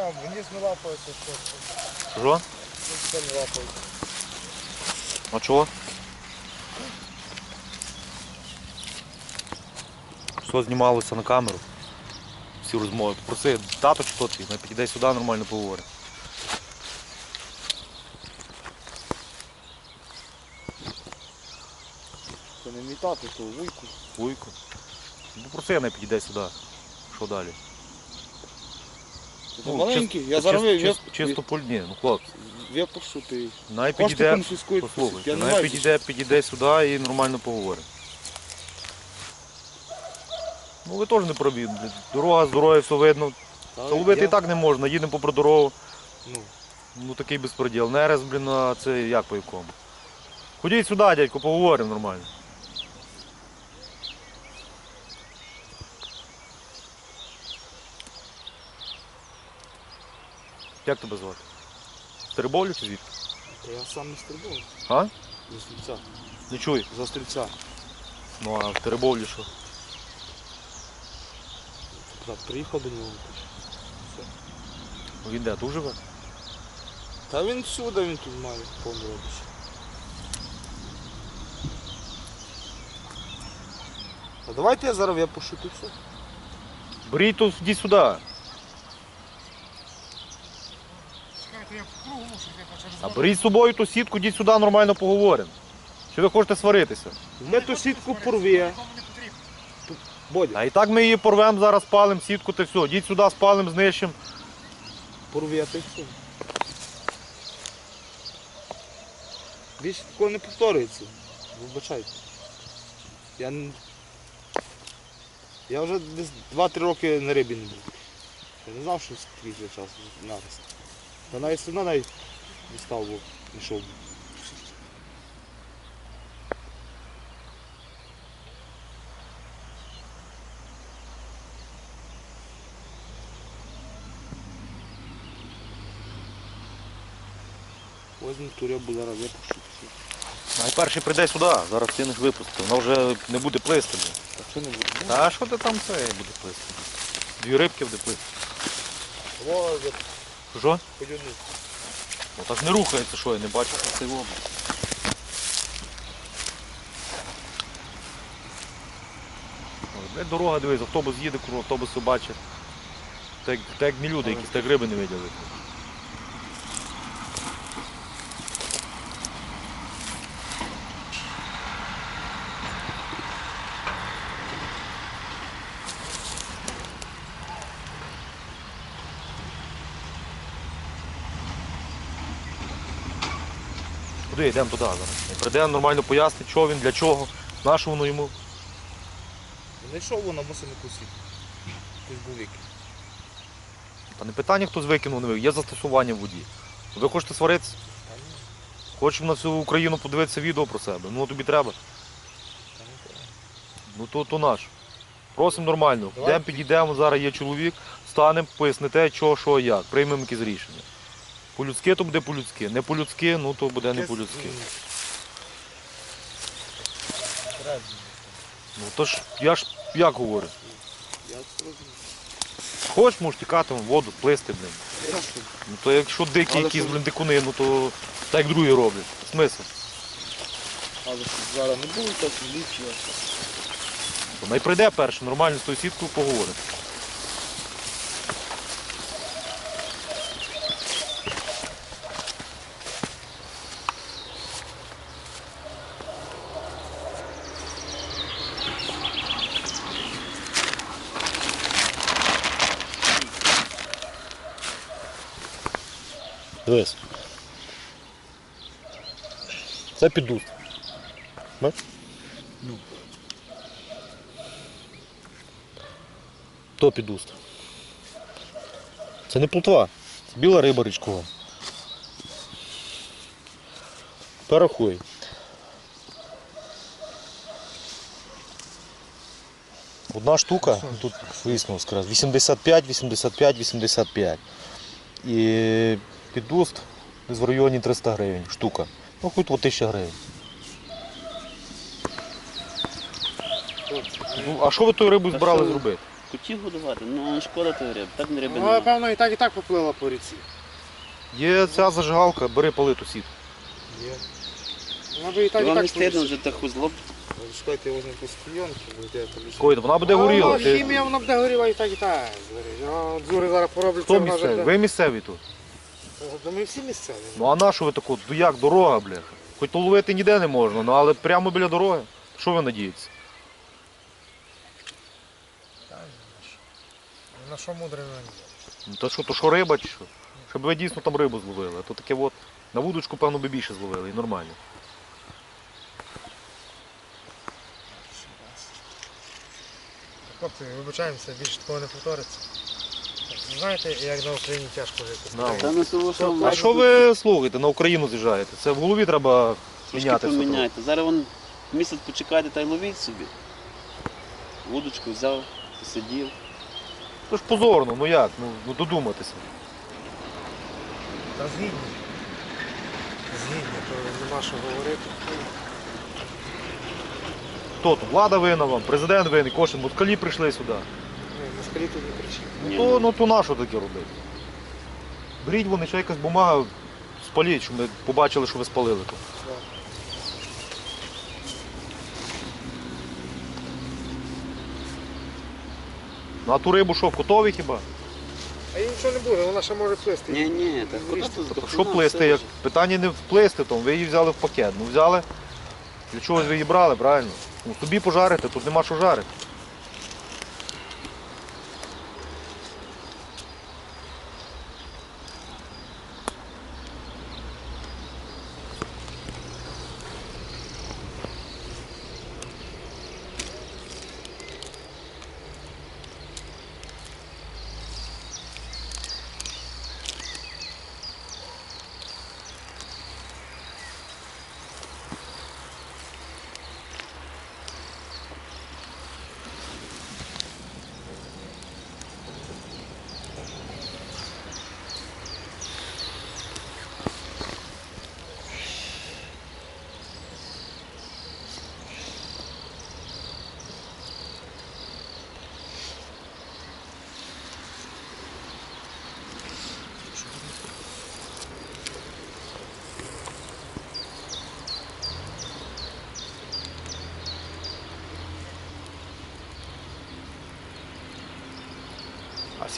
Там, вниз не лапається, що Що? це не лапається. А чого? Все знімалося на камеру. Всі розмови. Проси, тато чи хто ми підійде сюди, нормально поговоримо. Це не мій тато, то вуйку. Вуйко. Ну проси, не підійде сюди. Що далі? Це маленький, я зараз чис- чис- чисто по ні, ну хлопці. випущу ти. Най підійде, конфіскують. послухайте, най підійде, підійде сюди і нормально поговоримо. Ну ви теж не праві. Дорога, здоров'я, все видно. Та ловити я- і так не можна, їдемо попри дорогу. Ну, Ну такий безпреділ. Нерест, блін, а це як по якому? Ходіть сюди, дядько, поговоримо нормально. Як тебе звати? Стереболю чи звідки? та я сам не стрибав. А? За стрільця. Не чуй. За стрільця. Ну а в Теребовлі що? Так, приїхав до нього. Ну, Він де тут живе? Та він всюди, він тут має повне. А давайте я зараз тут все. Беріть тут, іди сюди. Чекайте, я в кругу мушу йти через А беріть з собою ту сітку, йдіть сюди, нормально поговоримо. Чи ви хочете сваритися? Ми ту сітку порве. Бодя, А і так ми її порвемо, зараз спалимо сітку та все. Йдіть сюди, спалимо, знищимо. порве, все. Більше такого не повторюється. Вибачайте. Я, н- я вже десь 2-3 роки на рибі не був. Я не знав, що скільки час нарест. Та навіть одно навіть не став, бо не йшов. був. Возьму ту рибу зараз випущу. Найперший прийде сюди, зараз ти не випусти. Вона вже не буде плисти. Так що не буде? Та що ти там це буде плисти? Дві рибки буде плисти. Я Що? подюну. Ну так не рухається, що я не бачу що цей його. Де дорога дивись, автобус їде, автобус бачить. Так, так не люди, якісь так риби не виділи. Куди йдемо туди зараз? Прийде нормально пояснить, що він, для чого, на що воно йому. Не йшов воно, не кусити. Хтось був вік. Та не питання, хто з викинув, не викинув, є застосування в воді. Ви хочете сваритися? Та ні, Хочемо на всю Україну подивитися відео про себе. Ну тобі треба. та не треба. Ну то, то наш. Просимо нормально. Давай. Йдемо, підійдемо, зараз є чоловік, станемо, поясните, що, що, як. Приймемо якісь рішення. По-людськи то буде по-людськи. Не по-людськи, ну то буде не по-людськи. Ну то ж, я ж як говорю. Хочеш, можеш тікати в воду, плисти. Ясно. Ну то якщо дикі якісь блін, дикуни, ну то так як другі роблять. Смисл. Але зараз не було так ліпше. То най прийде перше, нормально з тою сіткою поговоримо. Дивись. Це підуст. Ну. То підуст. Це не плотва, це біла риба річкова. Порахуй. Одна штука, тут висновок якраз 85, 85, 85. І підуст десь в районі 300 гривень штука. Ну хоч 1000 гривень. Ну, а що ви тою рибу збирали зробити? Котів годувати, ну шкода той риб, так не риби Ну, нема. напевно, і так і так поплила по ріці. Є ця зажигалка, бери пали ту сітку. Є. Вона би і так і Вам не так стидно вже так узлоб. Чекайте, возьму постійонки, бо йде. Кой, вона буде горіла. Ну, Ти... хімія вона буде горіла і так і так. Зури зараз пороблять, Хто це місцевий? Ви місцеві тут. Та Ми всі місцеві. Ну а на що ви таку? Ну як дорога, бляха? Хоч ловити ніде не можна, ну але прямо біля дороги. Що ви надієтеся? На що мудре на ні? Ну то що, то що риба чи що? Щоб ви дійсно там рибу зловили. А то таке от на вудочку, певно, би більше зловили і нормально. Хлопці, вибачаємося, більше такого не повториться. Знаєте, як на Україні тяжко жити. Да. Та не того, що А що ви слухаєте, на Україну з'їжджаєте? Це в голові треба Трошки міняти все. поміняйте. Зараз вон місяць почекайте та й ловіть собі. Вудочку взяв, посидів. То ж позорно, ну як? Ну, ну додуматися. Та згідні. Згідні, то нема що говорити. Хто тут? Влада винна вам, президент винний, кошен, москалі прийшли сюди. Ні, москалі тут не кричить. Ну то, ну, то на що таке робити? Беріть вони, ще якась бумага, спаліть, щоб ми побачили, що ви спалили тут. Ну а ту рибу що, в котові хіба? А їй нічого не буде, вона ще може плисти. Ні, ні, так куди Різко. тут Тобто, що плисти? все Як... Питання не вплисти, тому ви її взяли в пакет. Ну взяли, для чогось ви її брали, правильно? Ну собі пожарити, тут нема що жарити.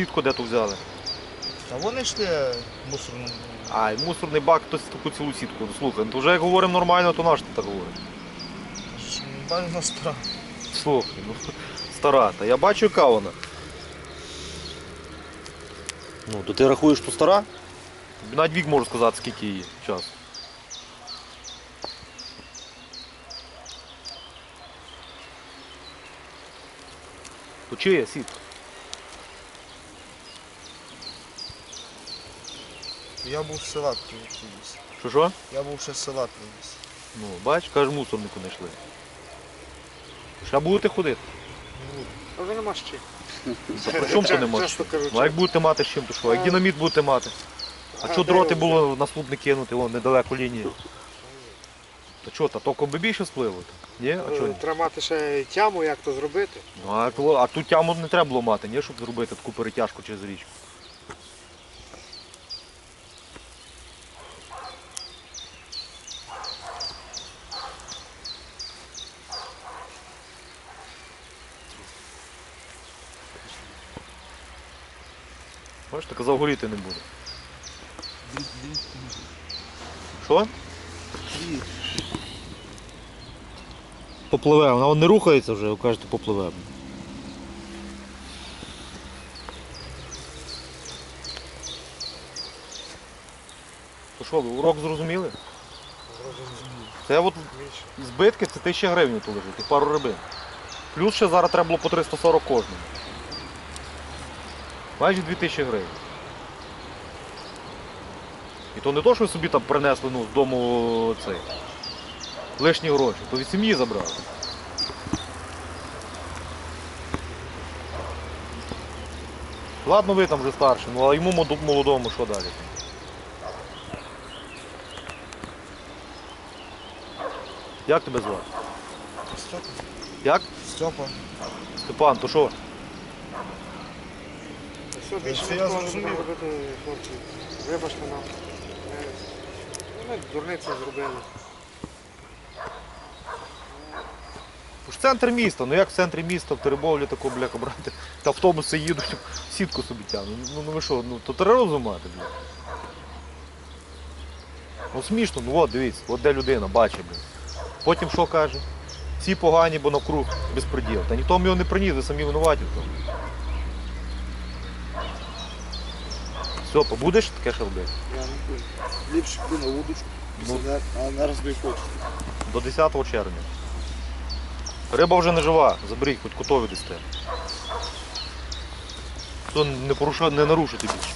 Сітку де тут взяли? Та вони йшли мусорну. А, і мусорний бак, хтось таку цілу сітку. Ну, слухай, ну то вже як говоримо нормально, то наш ти так говориш. Бально стара. Слухай, ну стара, та я бачу, яка вона. Ну, то ти рахуєш, що стара? Навіть вік можу сказати, скільки її часу. То чия сітка? Я був з села привіз. Що що? Я був ще з села привіз. Ну, бач, каже, мусорнику не йшли. Ще будете ходити? А вже нема з чим. Та при чому то не можеш? Часто кажуть, Ну а як будете мати з чим, то що? Як динаміт будете мати? А що дроти було на слуп не кинути, вон недалеко лінії? То що, та тільки би більше спливо? Ні? А чого? ні? Треба мати ще тяму, як то зробити. Ну, а, то- а ту тяму не треба було мати, ні, щоб зробити таку перетяжку через річку. Бачите, казав, горіти не буде. Що? Попливе, вона не рухається вже, ви кажете, попливе. То що, ви урок зрозуміли? Це от збитки це 1000 гривень тут лежить і пару рибин. Плюс ще зараз треба було по 340 кожному. Майже 2000 гривень. І то не то, що собі там принесли ну, з дому цей, лишні гроші, то від сім'ї забрали. Ладно, ви там вже старші, ну а йому молодому що далі? Як тебе звати? Степа. Як? Степа. Степан, то що? Все, більше Це я не зрозумів. будемо робити, хлопці. Вибачте нам. Ми, ну, ми дурниці зробили. Ж центр міста, ну як в центрі міста в Теребовлі тако, бляха, брати, та автобуси їдуть, сітку собі тягнуть. Ну, ну ви що, ну то тероризм мати, бля. Ну смішно, ну от дивіться, от де людина, бачить, бля. Потім що каже? Всі погані, бо навкруг безпреділ. Та ніхто вам його не приніс, ви самі винуваті в тому. Все, побудеш таке ще? Я не буду. Ліпше піти на вудочку, Ну. а не розбий хочу. До 10 червня. Риба вже не жива, заберіть, хоч котові дасте. Хто не, не нарушити більше.